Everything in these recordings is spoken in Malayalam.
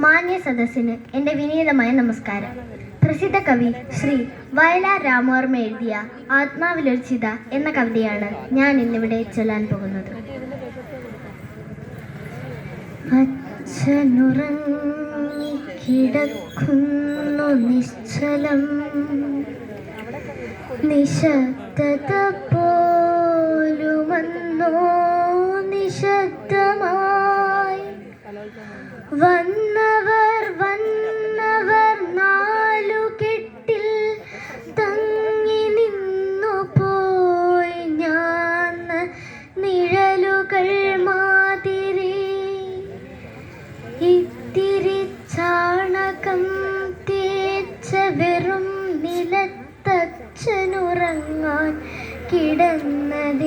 മാന്യ സദസ്സിന് എന്റെ വിനീതമായ നമസ്കാരം. പ്രസിദ്ധ കവി ശ്രീ വയലാർ രാമവർമ്മ എഴുതിയ ആത്മാവിലൊരുച്ചിത എന്ന കവിതയാണ് ഞാൻ ഇന്നിവിടെ ചൊല്ലാൻ പോകുന്നത്. കിടക്കുന്നു നിശ്ചലം. നിശബ്ദത പോലുമെന്നോ നിശബ്ദമായി. വന്നവർ വന്നവർ നാലു കെട്ടിൽ തങ്ങി നിന്നു പോയി ഞാൻ നിഴലുകൾ മാതിരി. ഇത്തിരി ചാണകം തേച്ച വെറും നിലത്തച്ഛനുറങ്ങാൻ കിടന്നതെന്തിങ്ങനെ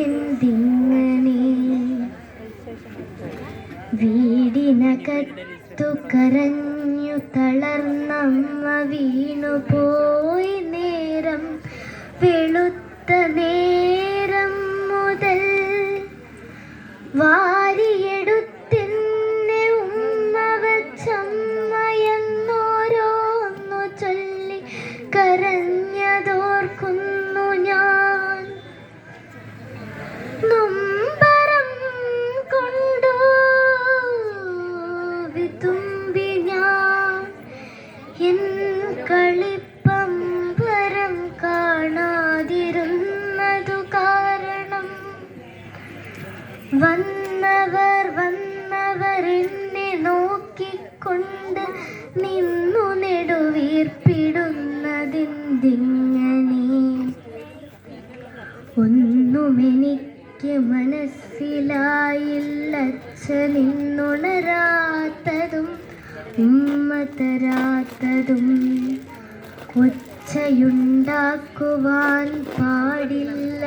വീടിനകത്തു കരഞ്ഞു തളർന്നമ്മ വീണുപോയി നേരം. വെളുത്ത നേരം മുതൽ വാരിയെടുത്തെന്നെ വിതുമ്പി ഞാൻ എൻ കളിപ്പമ്പരം കാണാതിരുന്നതു കാരണം വന്നവർ മനസ്സിലായില്ല. അച്ഛനിന്നുണരാത്തതും ഉമ്മ തരാത്തതും ഒച്ചയുണ്ടാക്കുവാൻ പാടില്ല.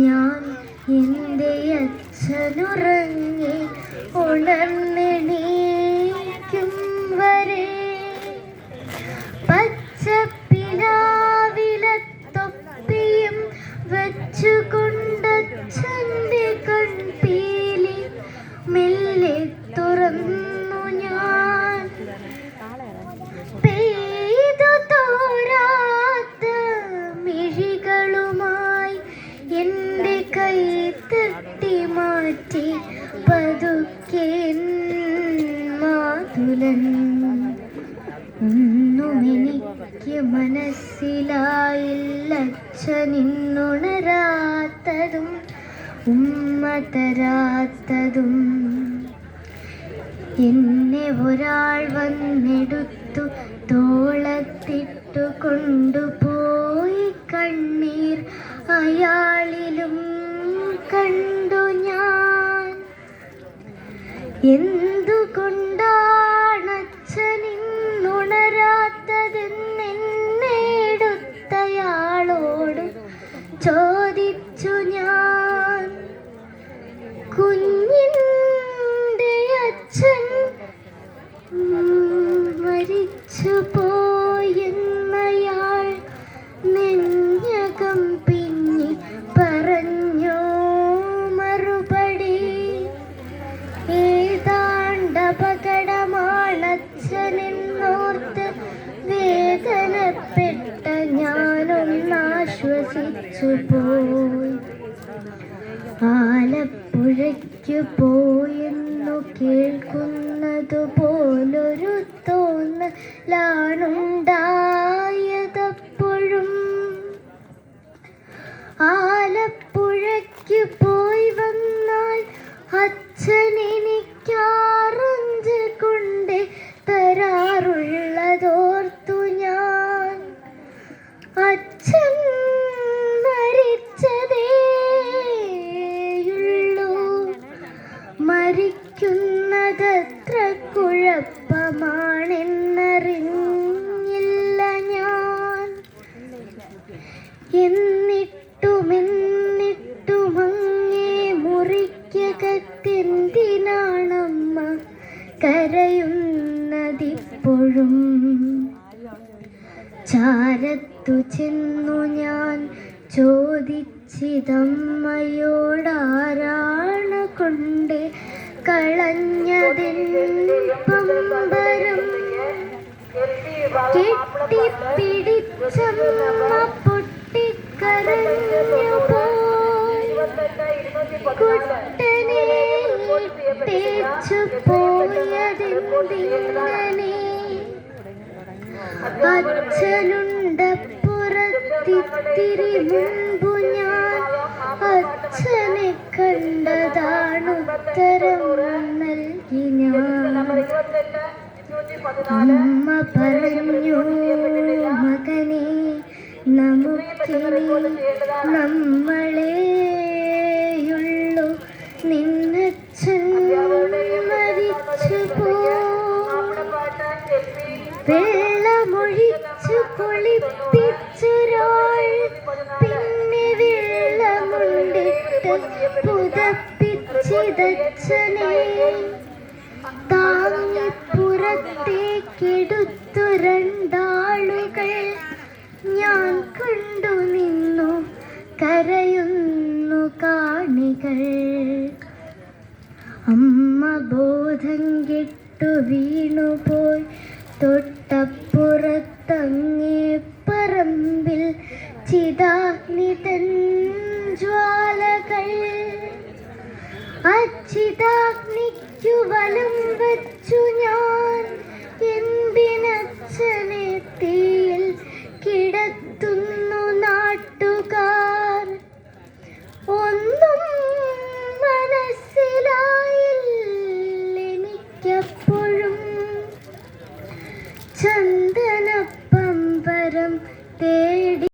ഞാൻ എന്റെ അച്ഛനുറങ്ങി ഉണർന്നെണീക്കും വരെ. പച്ചപ്പിലാവിലത്തൊപ്പിയും ഒന്നും എനിക്ക് മനസ്സിലായില്ല നിന്നുണരാത്തതും ഉമ്മ തരാത്തതും എന്നെ ഒരാൾ വന്നെടുത്തു തോളത്തിട്ടു കൊണ്ടുപോയി കണ്ണീർ അയാളിലും കണ്ടു ഞാൻ. എന്തുകൊണ്ടാണ് ചോദിച്ചു ഞാൻ. കുഞ്ഞിന്റെ അച്ഛൻ മരിച്ചു പോയി ആലപ്പുഴയ്ക്കു പോയെന്നു കേൾക്കുന്നതു പോലൊരു തോന്നലാണുണ്ടായതപ്പോഴും കുഴപ്പമാണെന്നറിഞ്ഞില്ല ഞാൻ. എന്നിട്ടും പോയതെന്തിങ്ങനെ മുൻപു ഞാൻ അച്ഛനെ കണ്ടതാണുത്തരം നൽകി ഞാൻ. അമ്മ പറഞ്ഞു മകനെ നമുക്കിനി നമ്മളെയുള്ളൂ വെള്ളമൊഴിച്ചു കുളിപ്പിച്ചൊരാൾ പിന്നെ വെള്ളമുണ്ടിട്ട് പുതപ്പിച്ചിതച്ഛനെ താങ്ങി പുറത്തേക്കെടുത്തു രണ്ടാളുകൾ. ഞാൻ കണ്ടു നിന്നു കരയുന്നു കാണികൾ. അമ്മ ബോധം കെട്ടു വീണുപോയി. തൊട്ടപ്പുറത്തങ്ങേ പറമ്പിൽ ചിതാനിതൻ ജ്വാലകൾ. അച്ചിതാഗ്നിക്കു വലം വച്ചു ഞാൻ എന്തിനച്ഛനെ തീ